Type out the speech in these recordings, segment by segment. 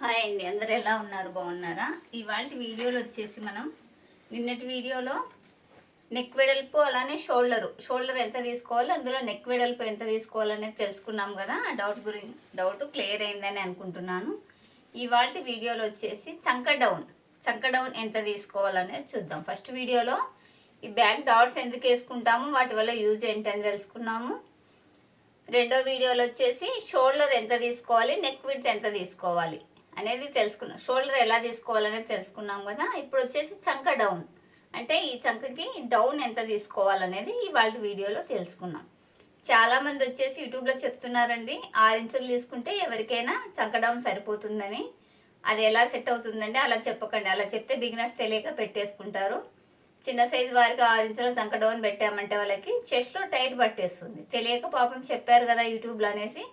Hi అండి అందరు ఎలా ఉన్నారు? బాగున్నారా? ఇవాళ వీడియోలో వచ్చేసి మనం నిన్నటి వీడియోలో నెక్ వెడల్పు అలానే షోల్డర్. షోల్డర్ ఎంత తీసుకోవాలి అందులో నెక్ వెడల్పు ఎంత తీసుకోవాలనేది తెలుసుకున్నాం కదా. ఆ డౌట్ గురించి డౌట్ క్లియర్ అయిందని అనుకుంటున్నాను. ఇవాళ వీడియోలో వచ్చేసి చంక డౌన్. చంక డౌన్ ఎంత తీసుకోవాలనేది చూద్దాం. ఫస్ట్ వీడియోలో ఈ బ్యాక్ డాట్స్ ఎందుకు వేసుకుంటాము వాటి వల్ల యూజ్ ఏంటని తెలుసుకున్నాము. రెండో వీడియోలో వచ్చేసి షోల్డర్ ఎంత తీసుకోవాలి నెక్ విడ్త్ ఎంత తీసుకోవాలి. అనేది తెలుసుకున్నాం. షోల్డర్ ఎలా తీసుకోవాలనేది తెలుసుకున్నాం కదా. ఇప్పుడు వచ్చేసి చంక డౌన్ అంటే ఈ చంకకి డౌన్ ఎంత తీసుకోవాలనేది ఇవాళ వీడియోలో తెలుసుకున్నాం. చాలామంది వచ్చేసి యూట్యూబ్లో చెప్తున్నారండి ఆరు ఇంచులు తీసుకుంటే ఎవరికైనా చంక డౌన్ సరిపోతుందని. అది ఎలా సెట్ అవుతుందండి? అలా చెప్పకండి. అలా చెప్తే బిగినర్స్ తెలియక పెట్టేసుకుంటారు. చిన్న సైజు వారికి ఆరు ఇంచుల చంక డౌన్ పెట్టామంటే వాళ్ళకి చెస్ట్లో టైట్ పట్టేస్తుంది. తెలియక పాపం చెప్పారు కదా యూట్యూబ్లో అనేసి.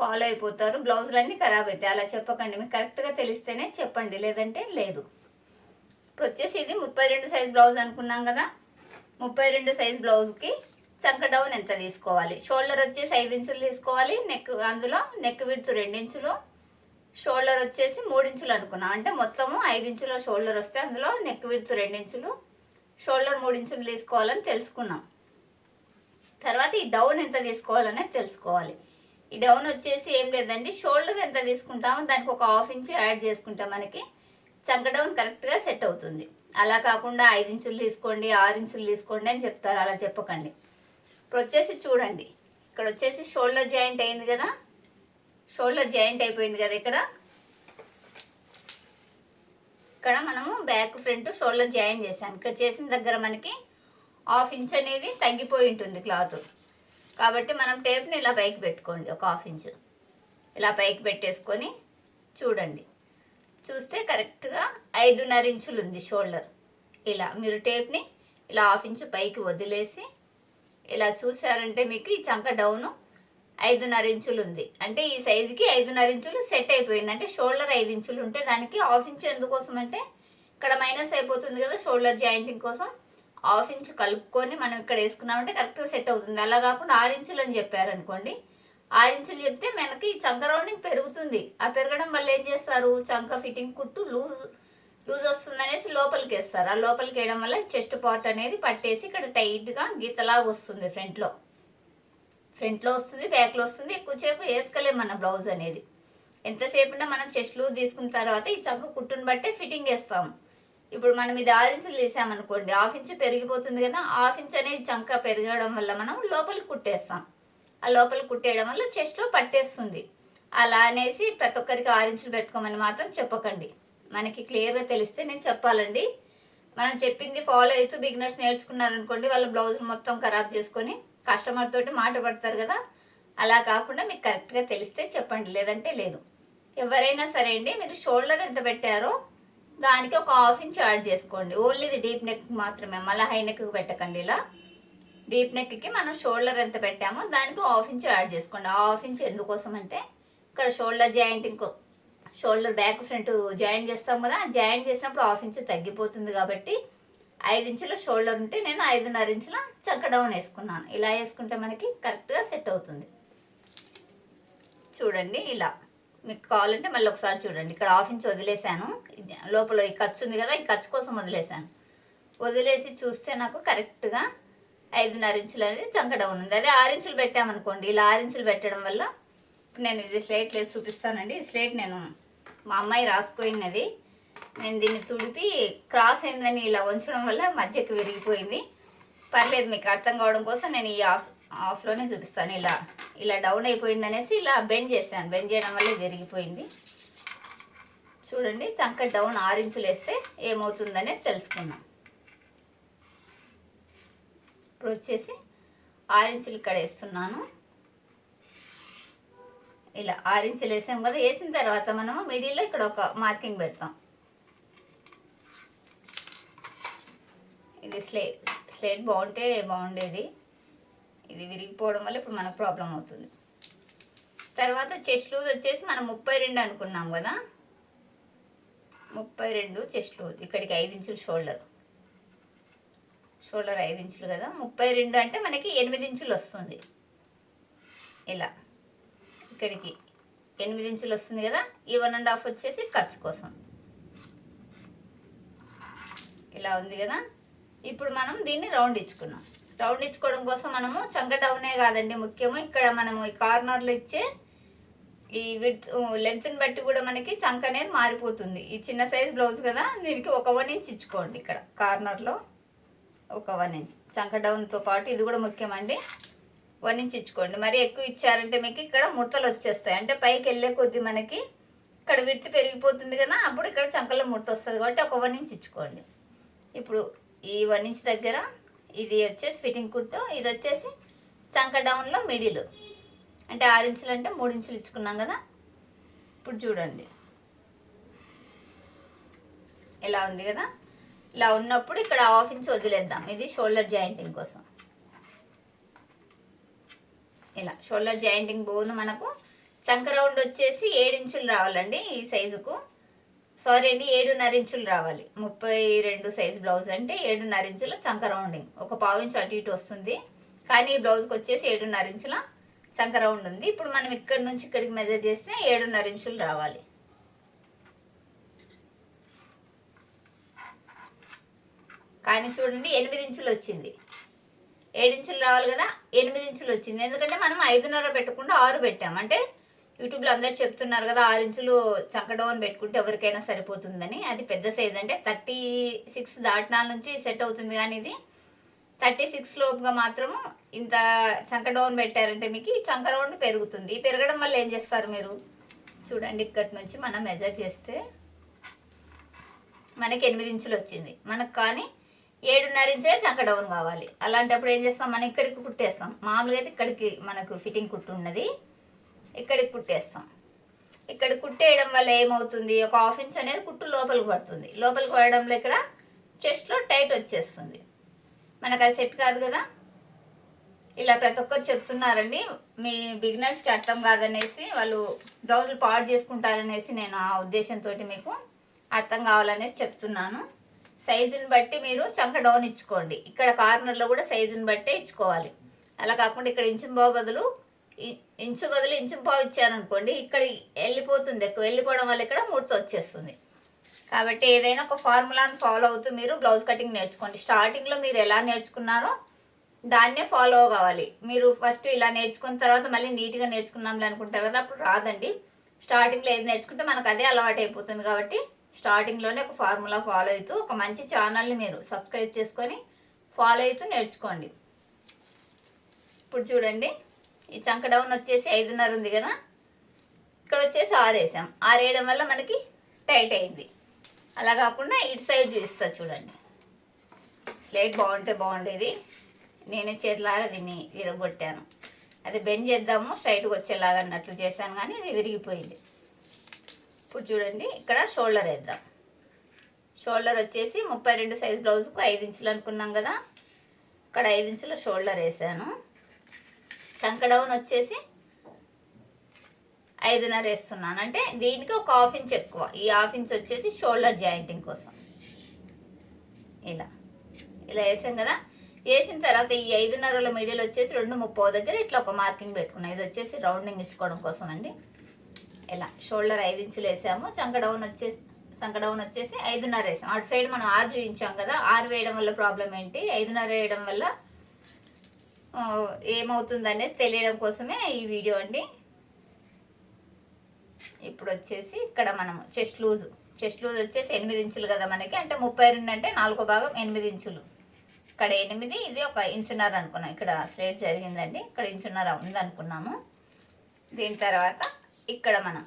ఫాలో అయిపోతారు బ్లౌజులు అన్నీ ఖరాబ్ అవుతాయి. అలా చెప్పకండి మీకు కరెక్ట్గా తెలిస్తేనే చెప్పండి లేదంటే లేదు. ఇప్పుడు వచ్చేసి ఇది ముప్పై రెండు సైజ్ బ్లౌజ్ అనుకున్నాం కదా ముప్పై రెండు సైజ్ బ్లౌజ్కి చంక డౌన్ ఎంత తీసుకోవాలి? షోల్డర్ వచ్చేసి ఐదు ఇంచులు తీసుకోవాలి నెక్ అందులో నెక్ విడుతు ఇంచులు. షోల్డర్ వచ్చేసి మూడు ఇంచులు అనుకున్నాం. అంటే మొత్తము ఐదు ఇంచుల షోల్డర్ వస్తే అందులో నెక్ విడుతు ఇంచులు షోల్డర్ మూడు ఇంచులు తీసుకోవాలని తెలుసుకున్నాం. తర్వాత ఈ డౌన్ ఎంత తీసుకోవాలనేది తెలుసుకోవాలి. ఈ డౌన్ వచ్చేసి ఏం లేదండి. షోల్డర్ ఎంత తీసుకుంటామో దానికి ఒక హాఫ్ ఇంచ్ యాడ్ చేసుకుంటాం మనకి చంక డౌన్ కరెక్ట్గా సెట్ అవుతుంది. అలా కాకుండా ఐదు ఇంచులు తీసుకోండి ఆరు ఇంచులు తీసుకోండి అని చెప్తారు. అలా చెప్పకండి. ఇప్పుడు వచ్చేసి చూడండి. ఇక్కడ వచ్చేసి షోల్డర్ జాయింట్ అయింది కదా. షోల్డర్ జాయింట్ అయిపోయింది కదా ఇక్కడ. ఇక్కడ మనము బ్యాక్ ఫ్రంట్ షోల్డర్ జాయిన్ చేసాం ఇక్కడ చేసిన దగ్గర మనకి హాఫ్ ఇంచ్ అనేది తగ్గిపోయి ఉంటుంది క్లాత్. కాబట్టి మనం టేప్ని ఇలా పైకి పెట్టుకోండి ఒక హాఫ్ ఇంచ్. ఇలా పైకి పెట్టేసుకొని చూడండి. చూస్తే కరెక్ట్గా ఐదున్నర ఇంచులు ఉంది షోల్డర్. ఇలా మీరు టేప్ని ఇలా హాఫ్ ఇంచు పైకి వదిలేసి ఇలా చూసారంటే మీకు ఈ చంక డౌను ఐదున్నర ఇంచులు ఉంది అంటే ఈ సైజుకి ఐదున్నర ఇంచులు సెట్ అయిపోయింది. అంటే షోల్డర్ ఐదు ఇంచులు ఉంటే దానికి హాఫ్ ఇంచు ఎందుకోసం అంటే ఇక్కడ మైనస్ అయిపోతుంది కదా షోల్డర్ జాయింటింగ్ కోసం. హాఫ్ ఇంచ్ కలుపుకొని మనం ఇక్కడ వేసుకున్నామంటే కరెక్ట్గా సెట్ అవుతుంది. అలా కాకుండా ఆరు ఇంచులు అని చెప్పారు అనుకోండి ఆరు ఇంచులు చెప్తే మనకి చంక రౌండింగ్ పెరుగుతుంది. ఆ పెరగడం వల్ల ఏం చేస్తారు? చంక ఫిట్టింగ్ కుట్టు లూజ్ లూజ్ వస్తుంది అనేసి లోపలికి వేస్తారు. ఆ లోపలికి వేయడం వల్ల చెస్ట్ పార్ట్ అనేది పట్టేసి ఇక్కడ టైట్గా గీతలాగా వస్తుంది ఫ్రంట్లో. ఫ్రంట్లో వస్తుంది బ్యాక్లో వస్తుంది. ఎక్కువసేపు వేసుకోలేము మన బ్లౌజ్ అనేది. ఎంతసేపు మనం చెస్ట్ లూజ్ తీసుకున్న తర్వాత ఈ చంక కుట్టుని బట్టే ఫిట్టింగ్ వేస్తాము ఇప్పుడు మనం ఇది ఆరు ఇంచులు వేసామనుకోండి హాఫ్ ఇంచు పెరిగిపోతుంది కదా హాఫ్ ఇంచ్ అనేది చంక పెరగడం వల్ల మనం లోపలికి కుట్టేస్తాం. ఆ లోపలికి కుట్టేయడం వల్ల చెస్ట్లో పట్టేస్తుంది. అలా అనేసి ప్రతి ఒక్కరికి ఆరు ఇంచులు పెట్టుకోమని మాత్రం చెప్పకండి. మనకి క్లియర్గా తెలిస్తే నేను చెప్పాలండి. మనం చెప్పింది ఫాలో అవుతూ బిగినర్స్ నేర్చుకున్నారనుకోండి వాళ్ళ బ్లౌజులు మొత్తం ఖరాబ్ చేసుకొని కస్టమర్ తోటి మాట పడతారు కదా. అలా కాకుండా మీకు కరెక్ట్గా తెలిస్తే చెప్పండి లేదంటే లేదు. ఎవరైనా సరే అండి మీరు షోల్డర్ ఎంత పెట్టారో దానికి ఒక హాఫ్ ఇంచ్ యాడ్ చేసుకోండి. ఓన్లీ ఇది డీప్ నెక్ మాత్రమే. మళ్ళీ హై నెక్ పెట్టకండి ఇలా. డీప్ నెక్కి మనం షోల్డర్ ఎంత పెట్టామో దానికి హాఫ్ ఇంచ్ యాడ్ చేసుకోండి. ఆ హాఫ్ ఇంచ్ ఎందుకోసం అంటే ఇక్కడ షోల్డర్ జాయింట్ ఇంకో షోల్డర్ బ్యాక్ ఫ్రంట్ జాయింట్ చేస్తాం కదా జాయింట్ చేసినప్పుడు హాఫ్ ఇంచ్ తగ్గిపోతుంది కాబట్టి ఐదు ఇంచుల షోల్డర్ ఉంటే నేను ఐదున్నర ఇంచుల చక్క డౌన్ వేసుకున్నాను. ఇలా వేసుకుంటే మనకి కరెక్ట్గా సెట్ అవుతుంది. చూడండి ఇలా. మీకు కావాలంటే మళ్ళీ ఒకసారి చూడండి. ఇక్కడ హాఫ్ ఇంచ్ వదిలేసాను. ఇది లోపల ఈ ఖర్చు ఉంది కదా ఈ ఖర్చు కోసం వదిలేసాను. వదిలేసి చూస్తే నాకు కరెక్ట్గా ఐదున్నర ఇంచులు అనేది చంక ఉంది. అదే ఆరు ఇంచులు పెట్టామనుకోండి ఇలా ఆరు ఇంచులు పెట్టడం వల్ల ఇప్పుడు నేను ఇది స్లేట్ లేదు చూపిస్తానండి. స్లేట్ నేను మా అమ్మాయి రాసిపోయినది. నేను దీన్ని తుడిపి క్రాస్ అయిందని ఇలా ఉంచడం వల్ల మధ్యకి విరిగిపోయింది. పర్లేదు మీకు అర్థం కావడం కోసం నేను ఈ ఆఫ్ ఆఫ్లోనే చూపిస్తాను ఇలా. ఇలా డౌన్ అయిపోయింది అనేసి ఇలా బెండ్ చేస్తాను బెండ్ చేయడం వల్ల ఇది చూడండి చంక డౌన్ ఆరు ఇంచులు వేస్తే ఏమవుతుందనేది తెలుసుకుందాం. ఇప్పుడు వచ్చేసి ఆరు ఇంచులు ఇక్కడ వేస్తున్నాను. ఇలా ఆరు ఇంచులు వేసాం కదా వేసిన తర్వాత మనము మిడిల్లో ఇక్కడ ఒక మార్కింగ్ పెడతాం. ఇది స్లే స్లేట్ బాగుంటే బాగుండేది. ఇది విరిగిపోవడం వల్ల ఇప్పుడు మనకు ప్రాబ్లం అవుతుంది. తర్వాత చెస్ట్ లూజ్ వచ్చేసి మనం ముప్పై రెండు అనుకున్నాం కదా? ముప్పై రెండు చెస్ట్ లూజ్ ఇక్కడికి ఐదు ఇంచులు షోల్డర్ షోల్డర్ ఐదు ఇంచులు కదా? ముప్పై రెండు అంటే మనకి ఎనిమిది ఇంచులు వస్తుంది. ఇలా. ఇక్కడికి ఎనిమిది ఇంచులు వస్తుంది కదా? ఈ వన్ అండ్ హాఫ్ వచ్చేసి ఖర్చు కోసం. ఇలా ఉంది కదా? ఇప్పుడు మనం దీన్ని రౌండ్ ఇచ్చుకున్నాం. రౌండ్ ఇచ్చుకోవడం కోసం మనము చంక డౌనే కాదండి ముఖ్యము. ఇక్కడ మనము ఈ కార్నర్లో ఇచ్చే ఈ విత్ లెంత్ని బట్టి కూడా మనకి చంక అనేది మారిపోతుంది. ఈ చిన్న సైజ్ బ్లౌజ్ కదా దీనికి ఒక వన్ ఇంచ్ ఇచ్చుకోండి ఇక్కడ కార్నర్లో. ఒక వన్ ఇంచ్. చంక డౌన్తో పాటు ఇది కూడా ముఖ్యమండి. వన్ ఇంచ్ ఇచ్చుకోండి. మరి ఎక్కువ ఇచ్చారంటే మీకు ఇక్కడ ముడతలు వచ్చేస్తాయి. అంటే పైకి వెళ్ళే కొద్దీ మనకి ఇక్కడ విడితి పెరిగిపోతుంది కదా అప్పుడు ఇక్కడ చంకలో ముడత వస్తుంది. కాబట్టి ఒక వన్ ఇంచ్ ఇచ్చుకోండి. ఇప్పుడు ఈ వన్ ఇంచ్ దగ్గర ఇది వచ్చేసి ఫిట్టింగ్ కుట్టు ఇది వచ్చేసి చంక డౌన్లో మిడిల్ అంటే ఆరు ఇంచులు అంటే మూడు ఇంచులు ఇచ్చుకున్నాం కదా? ఇప్పుడు చూడండి. ఇలా ఉంది కదా? ఇలా ఉన్నప్పుడు ఇక్కడ హాఫ్ ఇంచ్ వదిలేద్దాం. ఇది షోల్డర్ జాయింటింగ్ కోసం. ఇలా షోల్డర్ జాయింటింగ్ బోన్ మనకు చంక రౌండ్ వచ్చేసి ఏడు ఇంచులు రావాలండి ఈ సైజుకు సారీ అండి ఏడున్నర ఇంచులు రావాలి. ముప్పై రెండు సైజ్ బ్లౌజ్ అంటే ఏడున్నర ఇంచుల చంక రౌండింగ్. ఒక పావు ఇంచు అటు ఇటు వస్తుంది. కానీ ఈ బ్లౌజ్కి వచ్చేసి ఏడున్నర ఇంచుల చంక రౌండ్ ఉంది. ఇప్పుడు మనం ఇక్కడ నుంచి ఇక్కడికి మెజర్ చేస్తే ఏడున్నర ఇంచులు రావాలి. కానీ చూడండి ఎనిమిది ఇంచులు వచ్చింది. ఏడు ఇంచులు రావాలి కదా ఎనిమిది ఇంచులు వచ్చింది. ఎందుకంటే మనం ఐదున్నర పెట్టకుండా ఆరు పెట్టాం. అంటే యూట్యూబ్లో అందరు చెప్తున్నారు కదా ఆరు ఇంచులు చంకడోన్ పెట్టుకుంటే ఎవరికైనా సరిపోతుందని. అది పెద్ద సైజ్ అంటే థర్టీ సిక్స్ దాటినాల నుంచి సెట్ అవుతుంది కానీ ఇది థర్టీ సిక్స్ లోపుగా మాత్రము ఇంత చంక డౌన్ పెట్టారంటే మీకు ఈ చంక రౌండ్ పెరుగుతుంది. పెరగడం వల్ల ఏం చేస్తారు మీరు? చూడండి ఇక్కడి నుంచి మనం మెజర్ చేస్తే మనకి ఎనిమిది ఇంచులు వచ్చింది. మనకు కానీ ఏడున్నర ఇంచే చంక డౌన్ కావాలి. అలాంటప్పుడు ఏం చేస్తాం? మనం ఇక్కడికి కుట్టేస్తాం. మామూలుగా అయితే ఇక్కడికి మనకు ఫిట్టింగ్ కుట్టు ఉన్నది. ఇక్కడికి కుట్టేస్తాం. ఇక్కడ కుట్టేయడం వల్ల ఏమవుతుంది? ఒక హాఫ్ ఇంచ్ అనేది కుట్టు లోపలికి పడుతుంది. లోపలికి పడడంలో ఇక్కడ చెస్ట్లో టైట్ వచ్చేస్తుంది. మనకు అది సెట్ కాదు కదా? ఇలా ప్రతి ఒక్కరు చెప్తున్నారండి. మీ బిగినర్స్కి అర్థం కాదనేసి వాళ్ళు బ్లౌజులు పాడు చేసుకుంటారనేసి నేను ఆ ఉద్దేశంతో మీకు అర్థం కావాలనేసి చెప్తున్నాను. సైజుని బట్టి మీరు చంక డౌన్ ఇచ్చుకోండి. ఇక్కడ కార్నర్లో కూడా సైజుని బట్టే ఇచ్చుకోవాలి. అలా కాకుండా ఇక్కడ ఇంచు బదులు ఇంచు బదులు ఇంచు పావు ఇచ్చారనుకోండి ఇక్కడ వెళ్ళిపోతుంది. ఎక్కువ వెళ్ళిపోవడం వల్ల ఇక్కడ ముడత వచ్చేస్తుంది కాబట్టి ఏదైనా ఒక ఫార్ములాను ఫాలో అవుతూ మీరు బ్లౌజ్ కటింగ్ నేర్చుకోండి. స్టార్టింగ్లో మీరు ఎలా నేర్చుకున్నారో దాన్నే ఫాలో కావాలి. మీరు ఫస్ట్ ఇలా నేర్చుకున్న తర్వాత మళ్ళీ నీట్గా నేర్చుకున్నాంలే అనుకుంటారు కదా అప్పుడు రాదండి. స్టార్టింగ్లో ఏది నేర్చుకుంటే మనకు అదే అలవాటు అయిపోతుంది కాబట్టి స్టార్టింగ్లోనే ఒక ఫార్ములా ఫాలో అవుతూ ఒక మంచి ఛానల్ని మీరు సబ్స్క్రైబ్ చేసుకొని ఫాలో అవుతూ నేర్చుకోండి. ఇప్పుడు చూడండి. ఈ చంక డౌన్ వచ్చేసి ఐదున్నర ఉంది కదా? ఇక్కడ వచ్చేసి ఆరేసాం ఆరేయడం వల్ల మనకి టైట్ అయింది. అలా కాకుండా ఇటు సైడ్ చూస్తా చూడండి. స్లైట్ బాగుంటే బాగుండేది నేనే చేతిలాగా దీన్ని విరగొట్టాను. అది బెండ్ చేద్దాము స్ట్రైట్గా వచ్చేలాగా అన్నట్లు చేశాను కానీ అది విరిగిపోయింది. ఇప్పుడు చూడండి ఇక్కడ షోల్డర్ వేద్దాం. షోల్డర్ వచ్చేసి ముప్పై రెండు సైజ్ బ్లౌజ్కు ఐదు ఇంచులు అనుకున్నాం కదా? ఇక్కడ ఐదు ఇంచుల షోల్డర్ వేసాను. చంక డౌన్ వచ్చేసి ఐదున్నర వేస్తున్నాను అంటే దీనికి ఒక హాఫ్ ఇంచ్ ఎక్కువ. ఈ హాఫ్ ఇంచ్ వచ్చేసి షోల్డర్ జాయింటింగ్ కోసం. ఇలా. ఇలా వేసాం కదా. వేసిన తర్వాత ఈ ఐదున్నరల మీడియాలో వచ్చేసి రెండు ముప్పో దగ్గర ఇట్లా ఒక మార్కింగ్ పెట్టుకున్నాం. ఇది వచ్చేసి రౌండింగ్ ఇచ్చుకోవడం కోసం అండి ఇలా. షోల్డర్ ఐదు ఇంచులు వేసాము. చంక డౌన్ వచ్చేసి సంక డౌన్ వచ్చేసి ఐదున్నర వేసాం అటు సైడ్ మనం ఆరు చూపించాం కదా. ఆరు వేయడం వల్ల ప్రాబ్లం ఏంటి? ఐదున్నర వేయడం వల్ల ఏమవుతుందనేసి తెలియడం కోసమే ఈ వీడియో అండి. ఇప్పుడు వచ్చేసి ఇక్కడ మనం చెస్ట్ లూజ్ చెస్ట్ లూజ్ వచ్చేసి ఎనిమిది ఇంచులు కదా మనకి. అంటే ముప్పై రెండు అంటే నాలుగో భాగం ఎనిమిది ఇంచులు. ఇక్కడ ఎనిమిది ఇది ఒక ఇంచున్నర అనుకున్నాం. ఇక్కడ స్లేట్ జరిగిందండి. ఇక్కడ ఇంచున్నర ఉంది అనుకున్నాము దీని తర్వాత ఇక్కడ మనం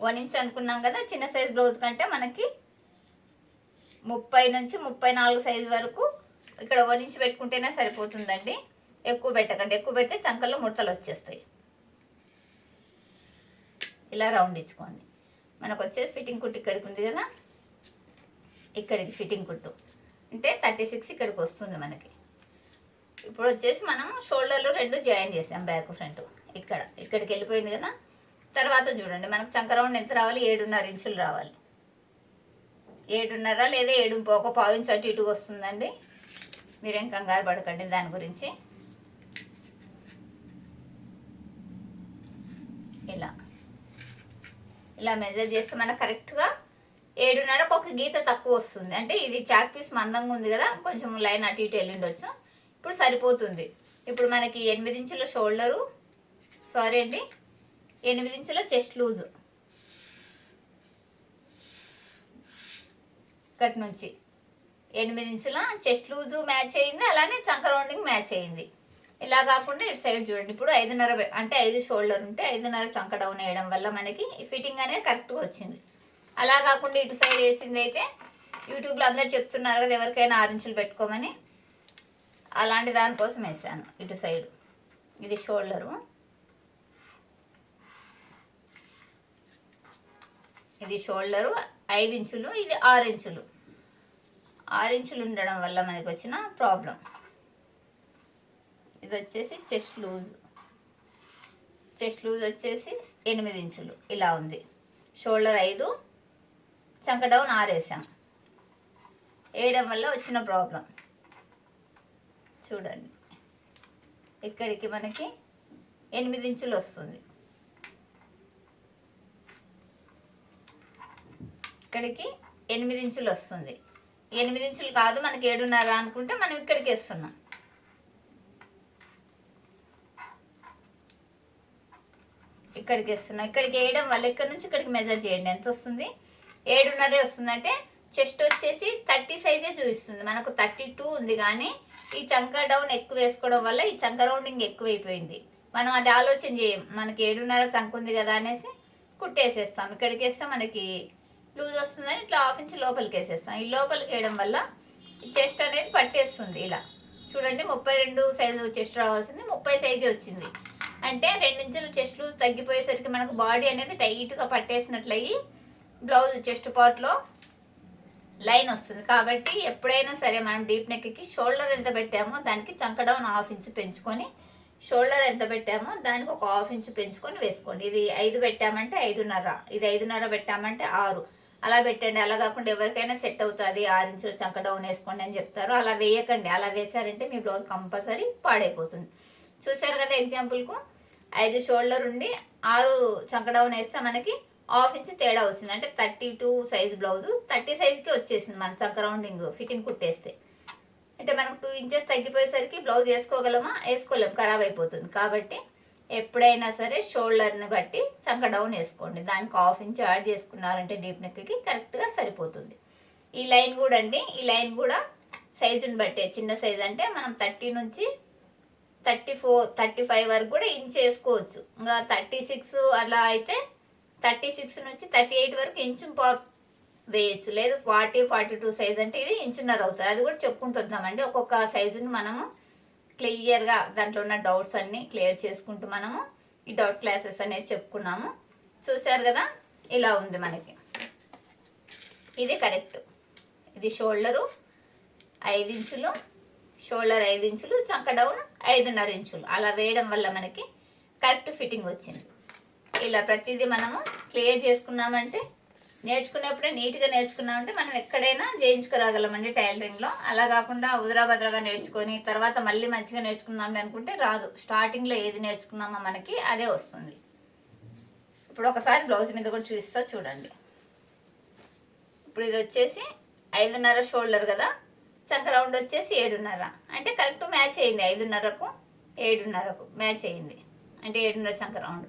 వన్ ఇంచ్ అనుకున్నాం కదా చిన్న సైజ్ బ్లౌజ్ కంటే మనకి ముప్పై నుంచి ముప్పై నాలుగు సైజ్ వరకు ఇక్కడ ఒక నుంచి పెట్టుకుంటేనే సరిపోతుందండి. ఎక్కువ పెట్టకండి. ఎక్కువ పెడితే చంకల్లో ముడతలు వచ్చేస్తాయి. ఇలా రౌండ్ ఇచ్చుకోండి. మనకు వచ్చేసి ఫిట్టింగ్ కుట్టు ఇక్కడికి ఉంది కదా? ఇక్కడికి ఫిట్టింగ్ కుట్టు. అంటే థర్టీ సిక్స్ ఇక్కడికి వస్తుంది మనకి. ఇప్పుడు వచ్చేసి మనం షోల్డర్లు రెండు జాయిన్ చేసాం బ్యాక్ ఫ్రంట్. ఇక్కడ. ఇక్కడికి వెళ్ళిపోయింది కదా? తర్వాత చూడండి. మనకు చంక రౌండ్ ఎంత రావాలి? ఏడున్నర ఇంచులు రావాలి. ఏడున్నర లేదా ఏడు ఒక పావు ఇంచు అటు ఇటు వస్తుందండి. మీరేం కంగారు పడకండి దాని గురించి. ఇలా. ఇలా మెజర్ చేస్తే మనకు కరెక్ట్గా ఏడున్నరకు ఒక గీత తక్కువ వస్తుంది. అంటే ఇది చాక్ పీస్ మందంగా ఉంది కదా కొంచెం లైన్ అటు ఇటు వెళ్ళిండొచ్చు. ఇప్పుడు సరిపోతుంది. ఇప్పుడు మనకి ఎనిమిది ఇంచుల షోల్డరు సారీ అండి ఎనిమిది ఇంచుల చెస్ట్ లూజు. ఇక్కడి నుంచి. ఎనిమిది ఇంచుల చెస్ట్ లూజు మ్యాచ్ అయింది అలానే చంక రౌండింగ్ మ్యాచ్ అయింది ఇలా కాకుండా ఇటు సైడ్ చూడండి ఇప్పుడు ఐదున్నర అంటే ఐదు షోల్డర్ ఉంటే ఐదున్నర చంక డౌన్ వేయడం వల్ల మనకి ఫిట్టింగ్ అనేది కరెక్ట్గా వచ్చింది. అలా కాకుండా ఇటు సైడ్ వేసింది అయితే యూట్యూబ్లో అందరు చెప్తున్నారు కదా ఎవరికైనా ఆరు ఇంచులు పెట్టుకోమని. అలాంటి దానికోసం వేసాను ఇటు సైడ్. ఇది షోల్డరు. ఇది షోల్డరు ఐదు ఇంచులు ఇది ఆరు ఇంచులు. ఆరు ఇంచులు ఉండడం వల్ల మనకి వచ్చిన ప్రాబ్లం. ఇది వచ్చేసి చెస్ట్ లూజ్. చెస్ట్ లూజ్ వచ్చేసి ఎనిమిది ఇంచులు. ఇలా ఉంది. షోల్డర్ ఐదు చంక డౌన్ ఆరేసాం. వేయడం వల్ల వచ్చిన ప్రాబ్లం. చూడండి. ఇక్కడికి మనకి ఎనిమిది ఇంచులు వస్తుంది. ఇక్కడికి ఎనిమిది ఇంచులు వస్తుంది. ఎనిమిది ఇంచులు కాదు మనకి ఏడున్నర అనుకుంటే మనం ఇక్కడికి వేస్తున్నాం. ఇక్కడికి వేస్తున్నాం. ఇక్కడికి వేయడం వల్ల ఇక్కడ నుంచి ఇక్కడికి మెజర్ చేయండి. ఎంత వస్తుంది? ఏడున్నరే వస్తుందంటే చెస్ట్ వచ్చేసి థర్టీ సైజే చూపిస్తుంది. మనకు థర్టీ టూ ఉంది కానీ ఈ చంక డౌన్ ఎక్కువ వేసుకోవడం వల్ల ఈ చంక రౌండింగ్ ఎక్కువైపోయింది. మనం అది ఆలోచన చేయం. మనకి ఏడున్నర చంక ఉంది కదా అనేసి కుట్టేసేస్తాం. ఇక్కడికి వేస్తే మనకి లూజ్ వస్తుందని ఇట్లా హాఫ్ ఇంచ్ లోపలికి వేసేస్తాం. ఈ లోపలికి వేయడం వల్ల చెస్ట్ అనేది పట్టేస్తుంది ఇలా. చూడండి ముప్పై రెండు సైజు చెస్ట్ రావాల్సింది. ముప్పై సైజు వచ్చింది. అంటే రెండు ఇంచులు చెస్ట్ లూజ్ తగ్గిపోయేసరికి మనకు బాడీ అనేది టైట్గా పట్టేసినట్లయి బ్లౌజ్ చెస్ట్ పార్ట్లో లైన్ వస్తుంది. కాబట్టి ఎప్పుడైనా సరే మనం డీప్ నెక్కి షోల్డర్ ఎంత పెట్టామో దానికి చంక డౌన్ హాఫ్ ఇంచ్ పెంచుకొని షోల్డర్ ఎంత పెట్టామో దానికి ఒక హాఫ్ ఇంచ్ పెంచుకొని వేసుకోండి. ఇది ఐదు పెట్టామంటే ఐదున్నర. ఇది ఐదున్నర పెట్టామంటే ఆరు. అలా పెట్టండి అలా కాకుండా ఎవరికైనా సెట్ అవుతుంది ఆరు ఇంచులు చంక డౌన్ వేసుకోండి అని చెప్తారు. అలా వేయకండి అలా వేసారంటే మీ బ్లౌజ్ కంపల్సరీ పాడైపోతుంది. చూసారు కదా ఎగ్జాంపుల్కు? ఐదు షోల్డర్ ఉండి ఆరు చంక డౌన్ వేస్తే మనకి హాఫ్ ఇంచ్ తేడా వచ్చింది. అంటే thirty two size blouse thirty సైజ్కి వచ్చేసింది మన చంక రౌండింగ్ ఫిట్టింగ్ కుట్టేస్తే. అంటే మనకు టూ ఇంచెస్ తగ్గిపోయేసరికి బ్లౌజ్ వేసుకోగలమా? వేసుకోలేము ఖరాబ్ అయిపోతుంది. కాబట్టి ఎప్పుడైనా సరే షోల్డర్ని బట్టి చంక డౌన్ వేసుకోండి. దానికి హాఫ్ ఇంచ్ యాడ్ చేసుకున్నారంటే డీప్ నెక్కి కరెక్ట్గా సరిపోతుంది. ఈ లైన్ కూడా అండి ఈ లైన్ కూడా సైజుని బట్టే చిన్న సైజ్ అంటే మనం థర్టీ నుంచి థర్టీ ఫోర్ థర్టీ ఫైవ్ వరకు కూడా ఇంచ్ వేసుకోవచ్చు. ఇంకా థర్టీ సిక్స్ అలా అయితే థర్టీ సిక్స్ నుంచి థర్టీ ఎయిట్ వరకు ఇంచు పా- వేయచ్చు. లేదు ఫార్టీ ఫార్టీ టూ సైజ్ అంటే ఇది ఇంచున్నర అవుతుంది. అది కూడా చెప్పుకుంటుందామండి ఒక్కొక్క సైజుని మనము క్లియర్గా దాంట్లో ఉన్న డౌట్స్ అన్నీ క్లియర్ చేసుకుంటూ మనము ఈ డౌట్ క్లాసెస్ అనేది చెప్పుకున్నాము. చూశారు కదా? ఇలా ఉంది మనకి. ఇది కరెక్ట్. ఇది షోల్డరు ఐదు ఇంచులు షోల్డర్ ఐదు ఇంచులు చంక డౌన్ ఐదున్నర ఇంచులు. అలా వేయడం వల్ల మనకి కరెక్ట్ ఫిట్టింగ్ వచ్చింది. ఇలా ప్రతిదీ మనము క్లియర్ చేసుకున్నామంటే నేర్చుకునేప్పుడే నీట్గా నేర్చుకున్నామంటే మనం ఎక్కడైనా చేయించుకోరాగలమండి టైలరింగ్లో. అలా కాకుండా ఉదరాభద్రగా నేర్చుకొని తర్వాత మళ్ళీ మంచిగా నేర్చుకున్నాం అనుకుంటే రాదు. స్టార్టింగ్లో ఏది నేర్చుకున్నామో మనకి అదే వస్తుంది. ఇప్పుడు ఒకసారి బ్లౌజ్ మీద కూడా చూస్తా చూడండి. ఇప్పుడు ఇది వచ్చేసి ఐదున్నర షోల్డర్ కదా? చంక రౌండ్ వచ్చేసి ఏడున్నర. అంటే కరెక్ట్ మ్యాచ్ అయింది ఐదున్నరకు ఏడున్నరకు మ్యాచ్ అయింది. అంటే ఏడున్నర చంక రౌండ్.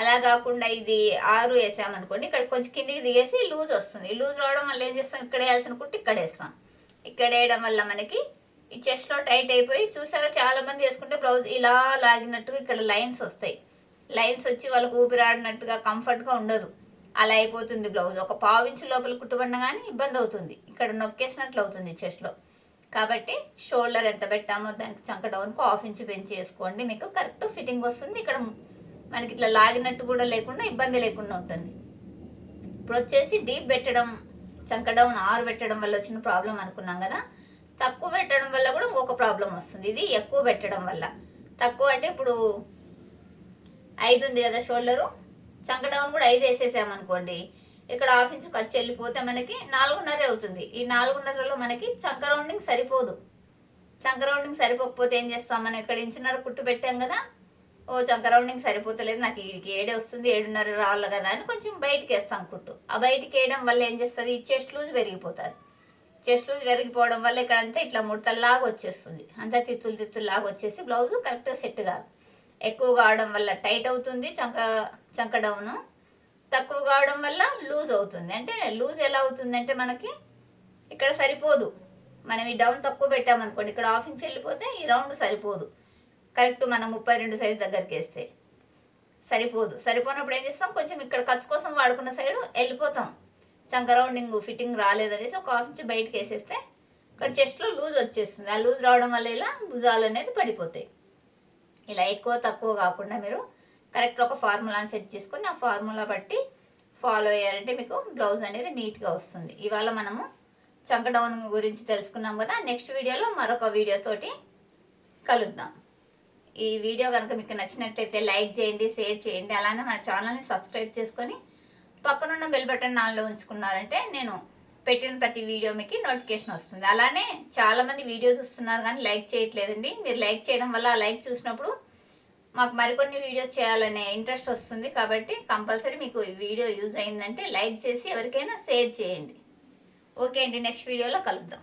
అలా కాకుండా ఇది ఆరు వేసామనుకోండి ఇక్కడ కొంచెం కిందికి దిగేసి లూజ్ వస్తుంది. లూజ్ రావడం వల్ల ఏం చేస్తాం? ఇక్కడ వేయాల్సిన కుట్టి ఇక్కడ వేస్తాం. ఇక్కడ వేయడం వల్ల మనకి ఈ చెస్ట్లో టైట్ అయిపోయి చూసారా చాలా మంది వేసుకుంటే బ్లౌజ్ ఇలా లాగినట్టుగా ఇక్కడ లైన్స్ వస్తాయి. లైన్స్ వచ్చి వాళ్ళకు ఊపిరాడినట్టుగా కంఫర్ట్గా ఉండదు. అలా అయిపోతుంది బ్లౌజ్ ఒక పావు ఇంచు లోపల కుట్టుబడిన కానీ ఇబ్బంది అవుతుంది. ఇక్కడ నొక్కేసినట్లు అవుతుంది చెస్ట్లో కాబట్టి షోల్డర్ ఎంత పెట్టామో దానికి చంక డౌన్కు హాఫ్ ఇంచ్ పెంచి వేసుకోండి మీకు కరెక్ట్ ఫిట్టింగ్ వస్తుంది. ఇక్కడ మనకి ఇట్లా లాగినట్టు కూడా లేకుండా ఇబ్బంది లేకుండా ఉంటుంది. ఇప్పుడు వచ్చేసి డీప్ పెట్టడం చంక ఆరు పెట్టడం వల్ల వచ్చిన ప్రాబ్లం అనుకున్నాం కదా. తక్కువ పెట్టడం వల్ల కూడా ఇంకొక ప్రాబ్లం వస్తుంది. ఇది ఎక్కువ పెట్టడం వల్ల. తక్కువ అంటే ఇప్పుడు ఐదు ఉంది కదా షోల్డరు చంక కూడా ఐదు వేసేసామనుకోండి ఇక్కడ హాఫ్ ఇంచ్ ఖర్చు వెళ్ళిపోతే మనకి నాలుగున్నర అవుతుంది. ఈ నాలుగున్నరలో మనకి చంక రౌండింగ్ సరిపోదు. చంక రౌండింగ్ సరిపోకపోతే ఏం చేస్తాం? మనం ఇక్కడ ఇంచున్నర కుట్టు పెట్టాం కదా. ఓ చంక రౌండింగ్ సరిపోతలేదు నాకు వీడికి ఏడే వస్తుంది ఏడున్నర రావాలి కదా అని కొంచెం బయటికి వేస్తాం కుట్టు. ఆ బయటికి వేయడం వల్ల ఏం చేస్తుంది ఈ చెస్ట్ లూజ్ పెరిగిపోతుంది చెస్ట్ లూజ్ పెరిగిపోవడం వల్ల ఇక్కడ అంతా ఇట్లా ముడతల్లాగా వచ్చేస్తుంది. అంతా తిత్తులు తిత్తుల్లాగా వచ్చేసి బ్లౌజ్ కరెక్ట్గా సెట్ కాదు. ఎక్కువ కావడం వల్ల టైట్ అవుతుంది చంక చంక డౌను. తక్కువ కావడం వల్ల లూజ్ అవుతుంది. అంటే లూజ్ ఎలా అవుతుంది అంటే మనకి ఇక్కడ సరిపోదు. మనం ఈ డౌన్ తక్కువ పెట్టామనుకోండి ఇక్కడ హాఫ్ ఇంచ్ వెళ్ళిపోతే ఈ రౌండ్ సరిపోదు. కరెక్ట్ మనం ముప్పై రెండు సైజ్ దగ్గరికి వేస్తే. సరిపోదు. సరిపోనప్పుడు ఏం చేస్తాం? కొంచెం ఇక్కడ ఖర్చు కోసం వాడుకున్న సైడ్ వెళ్ళిపోతాం. చంక రౌండింగ్ ఫిట్టింగ్ రాలేదనేసి ఒక హాఫ్ ఇంచ్ బయటకు వేసేస్తే ఇక్కడ చెస్ట్లో లూజ్ వచ్చేస్తుంది. ఆ లూజ్ రావడం వల్ల ఇలా భుజాలు అనేది పడిపోతాయి. ఇలా ఎక్కువ తక్కువ కాకుండా మీరు కరెక్ట్ ఒక ఫార్ములాని సెట్ చేసుకొని ఆ ఫార్ములా బట్టి ఫాలో అయ్యారంటే మీకు బ్లౌజ్ అనేది నీట్గా వస్తుంది. ఇవాళ మనము చంక డౌన్ గురించి తెలుసుకున్నాం కదా. నెక్స్ట్ వీడియోలో మరొక వీడియోతోటి కలుద్దాం. ఈ వీడియో కనుక మీకు నచ్చినట్లయితే లైక్ చేయండి షేర్ చేయండి. అలానే మన ఛానల్ని సబ్స్క్రైబ్ చేసుకొని పక్కనున్న బెల్ బటన్ నాలో ఉంచుకున్నారంటే నేను పెట్టిన ప్రతి వీడియో మీకు నోటిఫికేషన్ వస్తుంది. అలానే చాలామంది వీడియో చూస్తున్నారు కానీ లైక్ చేయట్లేదండి. మీరు లైక్ చేయడం వల్ల ఆ లైక్ చూసినప్పుడు మాకు మరికొన్ని వీడియోస్ చేయాలనే ఇంట్రెస్ట్ వస్తుంది. కాబట్టి కంపల్సరీ మీకు ఈ వీడియో యూజ్ అయిందంటే లైక్ చేసి ఎవరికైనా షేర్ చేయండి. ఓకే అండి నెక్స్ట్ వీడియోలో కలుద్దాం.